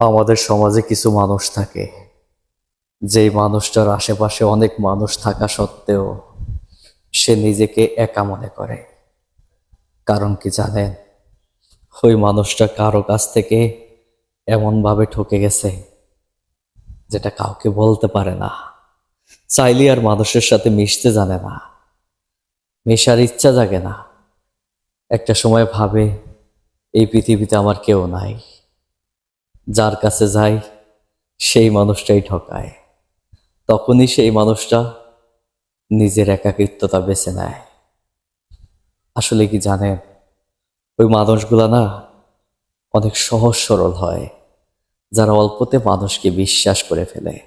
আমাদের সমাজে কিছু মানুষ থাকে। যেই মানুষটার আশেপাশে অনেক মানুষ থাকা সত্ত্বেও সে নিজেকে একা মনে করে। কারণ কি জানেন? ওই মানুষটা কারও কাছ থেকে এমনভাবে ঠকে গেছে যেটা কাউকে বলতে পারে না। চাইলে আর মানুষের সাথে মিশতে জানে না। মেশার ইচ্ছা জাগে না। একটা সময় ভাবে, এই পৃথিবীতে আমার কেউ নাই। যার কাছে যাই, সেই মানুষটাই ঠকায়। তখনই সেই মানুষটা নিজের একাকিত্বতা বেছে নেয়। আসলে কি জানেন, ওই মানুষগুলা না অনেক সহজ সরল হয়, যারা অল্পতে মানুষকে বিশ্বাস করে ফেলে।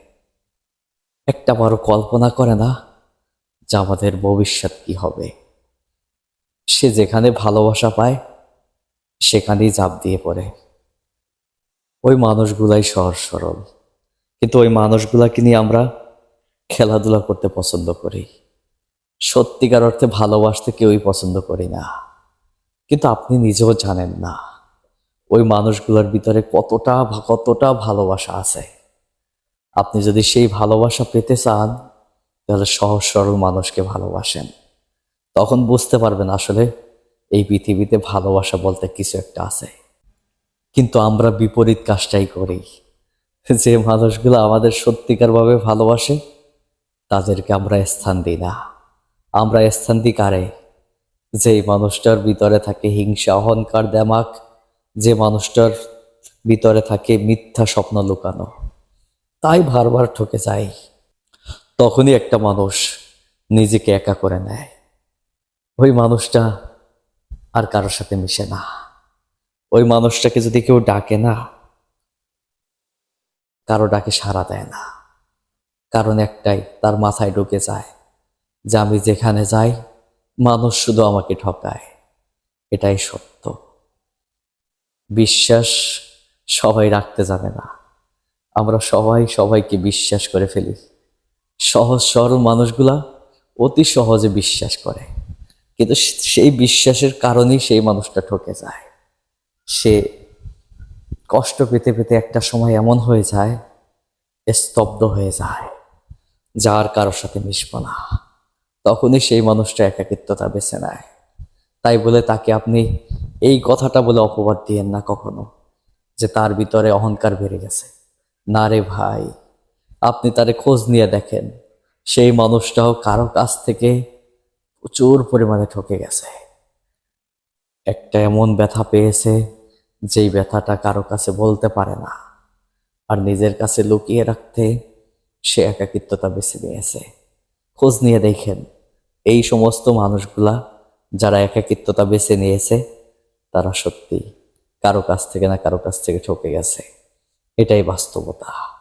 একটা বারো কল্পনা করে না যে আমাদের ভবিষ্যৎ কি হবে। সে যেখানে ভালোবাসা পায়, সেখানেই চাপ দিয়ে পড়ে। ওই মানুষগুলাই সহজ সরল। কিন্তু ওই মানুষগুলাকে নিয়ে আমরা খেলাধুলা করতে পছন্দ করি। সত্যিকার অর্থে ভালোবাসতে কেউই পছন্দ করি না। কিন্তু আপনি নিজেও জানেন না, ওই মানুষগুলোর ভিতরে কতটা কতটা ভালোবাসা আছে। আপনি যদি সেই ভালোবাসা পেতে চান, তাহলে সহজ সরল মানুষকে ভালোবাসেন। তখন বুঝতে পারবেন আসলে এই পৃথিবীতে ভালোবাসা বলতে কিছু একটা আছে। কিন্তু আমরা বিপরীত কাজটাই করি। যে মানুষগুলো আমাদের সত্যিকারভাবে ভালোবাসে, তাদেরকে আমরা স্থান দিই না। আমরা স্থান দিই কারে? যে মানুষটার ভিতরে থাকে হিংসা, অহংকার, দেমাক, যে মানুষটার ভিতরে থাকে মিথ্যা স্বপ্ন লুকানো। তাই বারবার ঠকে যায় তখনই একটা মানুষ নিজেকে একা করে নেয়। ওই মানুষটা আর কারোর সাথে মিশে না। ওই মানুষটাকে যদি কেউ ডাকে না, কারও ডাকে সাড়া দেয় না। কারণ একটাই, তার মাথায় ঢুকে যায় যে আমি যেখানে যাই, মানুষ শুধু আমাকে ঠকায়। এটাই সত্য। বিশ্বাস সবাই রাখতে জানে না। আমরা সবাই সবাইকে বিশ্বাস করে ফেলি। সহজ সরল মানুষগুলা অতি সহজে বিশ্বাস করে। কিন্তু সেই বিশ্বাসের কারণেই সেই মানুষটা ঠকে যায়। সে কষ্ট পেতে পেতে একটা সময় এমন হয়ে যায়, স্তব্ধ হয়ে যায়, যার কারোর সাথে মিশব না। তখনই সেই মানুষটা একাকিত্বতা বেছে নেয়। তাই বলে তাকে আপনি এই কথাটা বলে অপবাদ দিয়েন না কখনো, যে তার ভিতরে অহংকার বেড়ে গেছে। না রে ভাই, আপনি তারে খোঁজ নিয়ে দেখেন। সেই মানুষটাও কারও কাছ থেকে প্রচুর পরিমাণে ঠকে গেছে। একটা এমন ব্যথা পেয়েছে যেই ব্যথাটা কারও কাছে বলতে পারে না। আর নিজের কাছে লুকিয়ে রাখতে সে একাকিত্বতা বেছে নিয়েছে। খোঁজ নিয়ে দেখেন, এই সমস্ত মানুষগুলা যারা একাকিত্বতা বেছে নিয়েছে, তারা সত্যি কারও কাছ থেকে না কারও কাছ থেকে ঠকে গেছে। এটাই বাস্তবতা।